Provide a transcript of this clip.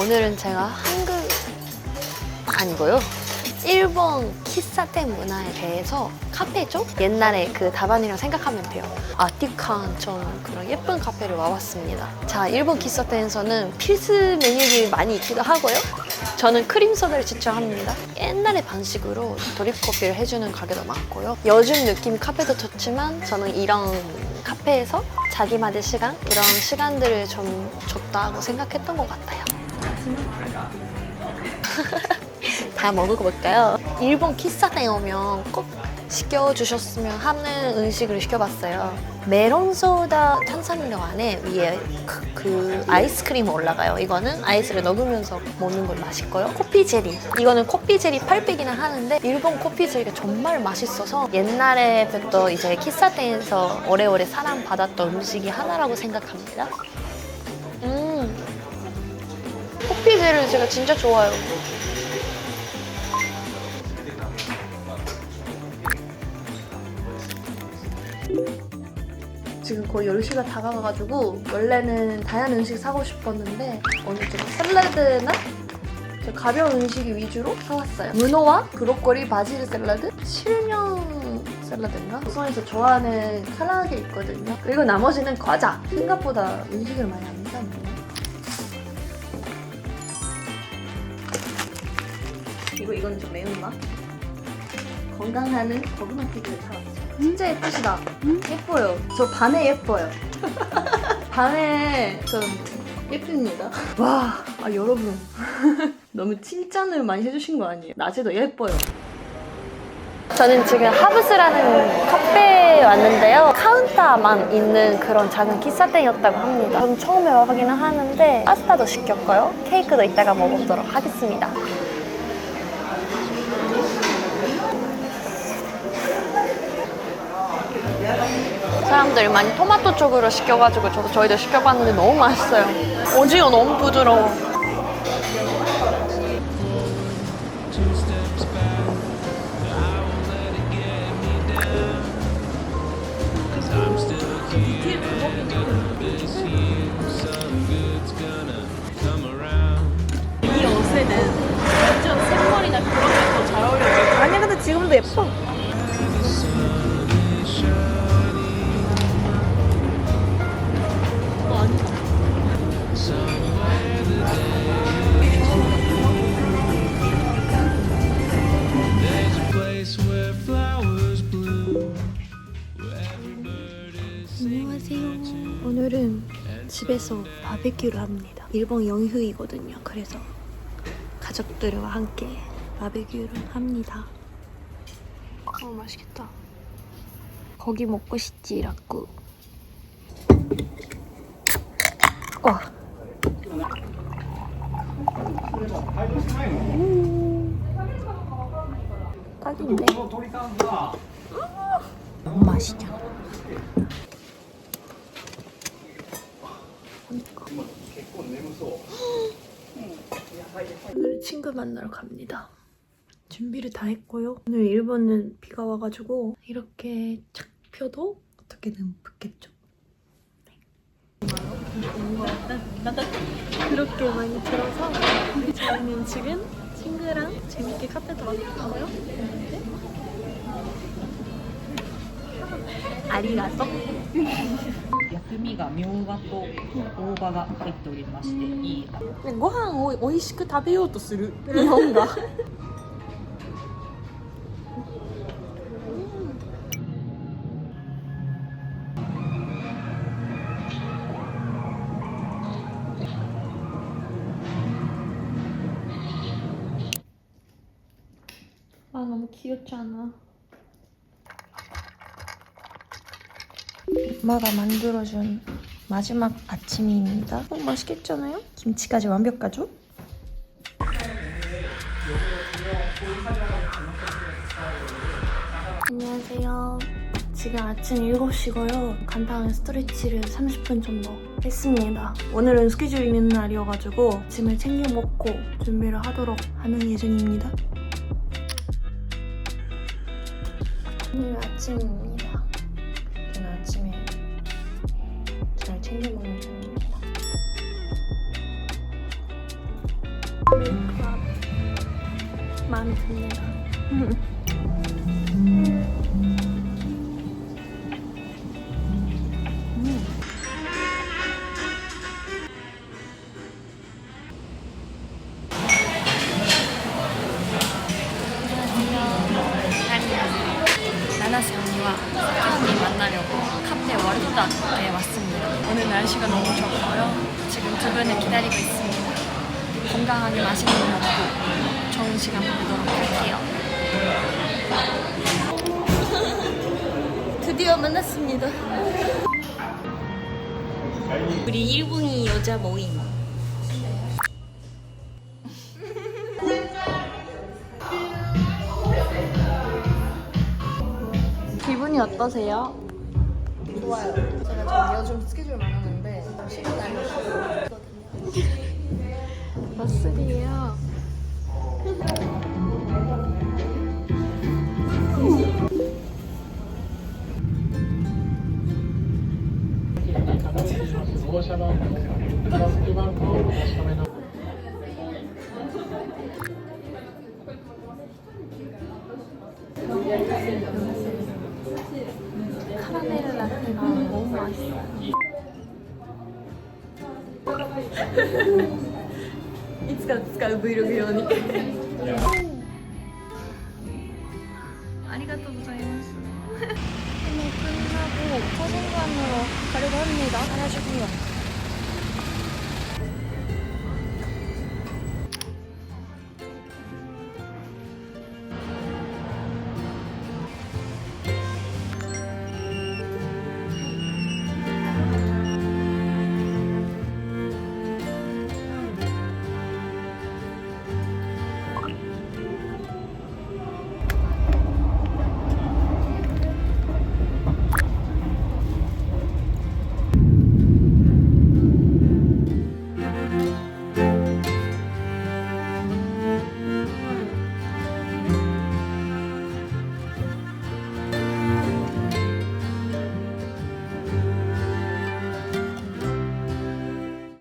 오늘은 제가 한국 아니고요. 일본 키사텐 문화에 대해서 카페 쪽 옛날에 그 다반이랑 생각하면 돼요. 아티칸 좀 그런 예쁜 카페를 와봤습니다. 자, 일본 키사텐에서는 필수 메뉴들이 많이 있기도 하고요. 저는 크림 소다를 추천합니다. 옛날의 방식으로 드립 커피를 해주는 가게도 많고요. 요즘 느낌 카페도 좋지만 저는 이런 카페에서 자기만의 시간 이런 시간들을 좀 줬다고 생각했던 것 같아요. 다 먹어볼까요? 일본 키사店오면 꼭 시켜주셨으면 하는 음식을 시켜봤어요. 메론 소다 탄산음료 안에 위에 그, 그 아이스크림 올라가요. 이거는 아이스를 넣으면서 먹는 걸 맛있고요. 커피 제리. 이거는 커피 제리 800이나 하는데 일본 커피 제리가 정말 맛있어서 옛날에부터 이제 키사店에서 오래오래 사랑받았던 음식이 하나라고 생각합니다. 음, 커피 제리를 제가 진짜 좋아요. 지금 거의 10시가 다가가가지고 원래는 다양한 음식 사고 싶었는데 오늘 좀 샐러드나 좀 가벼운 음식 위주로 사왔어요. 문어와 브로콜리 바질 샐러드, 실명 샐러드인가? 조선에서 좋아하는 카라게 있거든요. 그리고 나머지는 과자. 생각보다 음식을 많이 안 사네 그리고 이건 좀 매운맛. 건강하는 고구마튀김을 사왔어요. 진짜 예쁘시다. 음? 예뻐요. 저 반에 예뻐요. 반에 좀 예쁩니다. 와, 아 여러분 너무 칭찬을 많이 해주신 거 아니에요? 낮에도 예뻐요. 저는 지금 하브스라는 카페에 왔는데요. 카운터만 있는 그런 작은 키사땡이었다고 합니다. 저는 처음에 와보기는 하는데 파스타도 시켰고요. 케이크도 이따가 먹어보도록 하겠습니다. 사람들이 많이 토마토 쪽으로 시켜가지고 저도 저희도 시켜봤는데 너무 맛있어요. 오징어 너무 부드러워. 지금도 예뻐 오늘은 집에서 바베큐를 합니다. 일본 영휴이거든요. 그래서 가족들과 함께 바베큐를 합니다. 어 맛있겠다. 고기 먹고 싶지 라고. 와. 음. 딱인데. 너무 맛있잖아. 친구 만나러 갑니다. 준비를 다 했고요. 오늘 일본은 비가 와가지고 이렇게 착 펴도 어떻게든 붙겠죠. 네. 그렇게 많이 들어서 저희는 지금 친구랑 재밌게 카페도 왔고요. 아리가또 薬味がみょうがと大葉が入っておりましていいご飯を美味しく食べようとする日本があのもうキヨちゃんな。 엄마가 만들어준 마지막 아침입니다. 어, 맛있겠잖아요? 김치까지 완벽하죠? 안녕하세요. 지금 아침 7시고요. 간단한 스트레치를 30분 정도 했습니다. 오늘은 스케줄 있는 날이어가지고 아침을 챙겨 먹고 준비를 하도록 하는 예정입니다. 오늘 아침 마음에 듭니다. 나나스 언니와 언니 만나려고 카페 워르다에 왔습니다. 오늘 날씨가 너무 좋고요. 지금 두 분을 기다리고 있습니다. 건강하게 맛있는 거 먹고 좋은 시간 할게요. 드디어 만났습니다. 우리 일본이 여자 모임. 기분이 어떠세요? 좋아요. 제가 좀 요즘 스케줄 많았는데 쉬는 날이 머슬이에요. いつか使う Vlog。ありがとうございます。この車を、これはの、カルガンネだ。原宿には。